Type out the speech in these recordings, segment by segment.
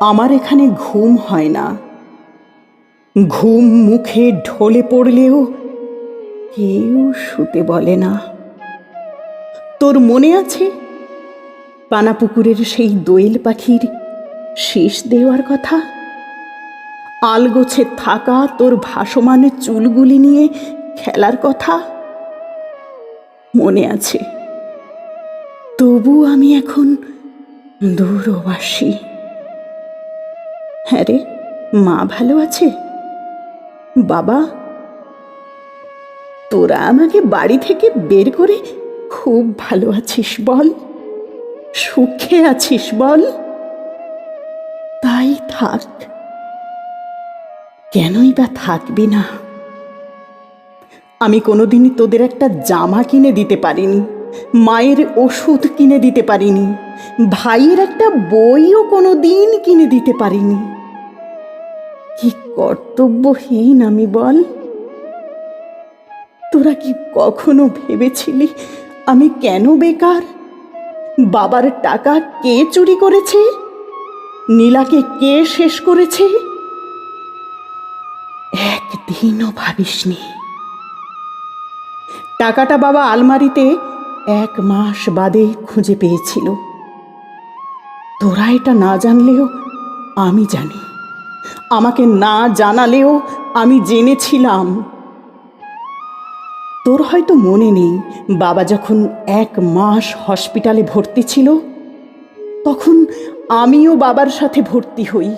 আমার এখানে ঘুম হয় না। ঘুম মুখে ঢলে পড়লেও কেউ শুতে বলে না। তোর মনে আছে? পানাপুকুরের সেই দোয়েল পাখির শেষ দেওয়ার কথা? আলগোছে থাকা তোর ভাসমান চুলগুলি নিয়ে খেলার কথা? মনে আছে। তবু আমি এখন দূরবাসী। হ্যাঁ রে, মা ভালো আছে? বাবা? তোরা আমাকে বাড়ি থেকে বের করে খুব ভালো আছিস বল। সুখে আছিস বল। তাই থাক। কেনই বা থাকবি না। আমি কোনোদিনই তোদের একটা জামা কিনে দিতে পারিনি, মায়ের ওষুধ কিনে দিতে পারিনি, ভাইয়ের একটা বইও কোনো দিন কিনে দিতে পারিনি। কি কর্তব্যহীন আমি বল। তোরা কি কখনো ভেবেছিলি আমি কেন বেকার? বাবার টাকা কে চুরি করেছে? নীলাকে কে শেষ করেছে? একদিনও ভাবিসনি। টাকাটা বাবা আলমারিতে এক মাস বাদে খুঁজে পেয়েছিল। তোরা এটা না জানলেও আমি জানি। আমাকে না জানালেও আমি জেনেছিলাম। তোর হয়তো মনে নেই, বাবা যখন এক মাস হসপিটালে ভর্তি ছিল, তখন আমিও বাবার সাথে ভর্তি হই।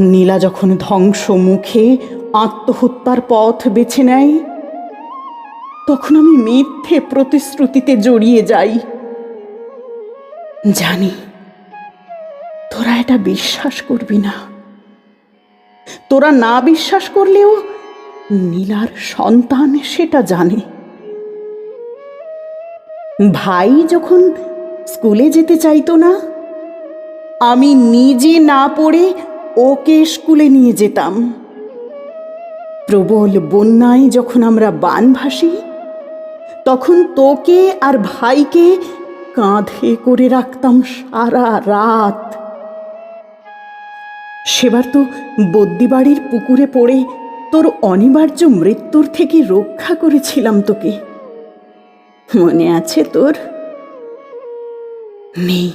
নীলা যখন ধ্বংস মুখে আত্মহত্যার পথ বেছে নেয় তখন আমি মিথ্যে প্রতিশ্রুতিতে জড়িয়ে যাই। জানি, তোরা এটা বিশ্বাস করবি না। তোরা না বিশ্বাস করলেও নীলার সন্তান সেটা জানে। ভাই যখন স্কুলে যেতে চাইতো না, আমি নিজে না পড়ে ওকে স্কুলে নিয়ে যেতাম। প্রবল বন্যায় যখন আমরা বান ভাসি তখন তোকে আর ভাইকে কাঁধে করে রাখতাম সারা রাত। সেবার তো বদ্যিবাড়ির পুকুরে পড়ে তোর অনিবার্য মৃত্যুর থেকে রক্ষা করেছিলাম তোকে। মনে আছে তোর? নেই।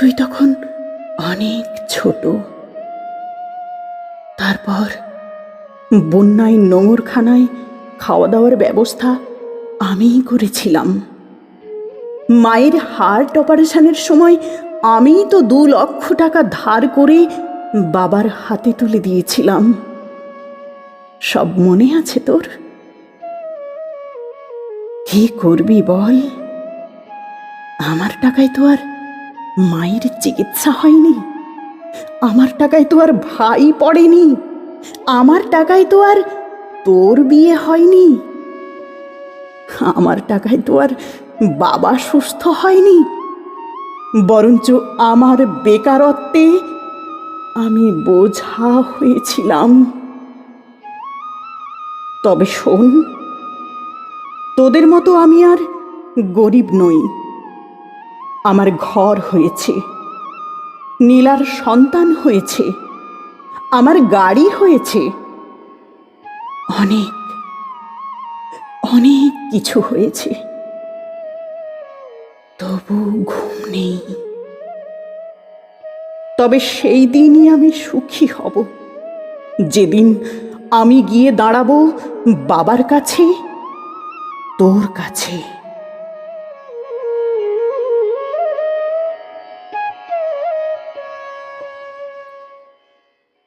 তুই তখন অনেক ছোট। তারপর বন্যায় নোংরখানায় খাওয়া দাওয়ার ব্যবস্থা আমিই করেছিলাম। মায়ের হার্ট অপারেশনের সময় আমিই তো দু লক্ষ টাকা ধার করে বাবার হাতে তুলে দিয়েছিলাম। সব মনে আছে তোর? কি করবি বল? আমার টাকায় তো আর মায়ের চিকিৎসা হয়নি। আমার টাকায় তো আর ভাই পড়েনি। আমার টাকায় তো আর তোর বিয়ে হয়নি? আমার টাকায় তো আর বাবা সুস্থ হয়নি। বরঞ্চ আমার বেকারত্বে আমি বোঝা হয়েছিলাম। তবে শোন, তোদের মতো আমি আর গরিব নই। আমার ঘর হয়েছে, নীলার সন্তান হয়েছে, আমার গাড়ি হয়েছে। অনেক অনেক কিছু হয়েছে। তবু ঘুম নেই। তবে সেই দিনই আমি সুখী হব। যেদিন আমি গিয়ে দাঁড়াবো বাবার কাছে, তোর কাছে।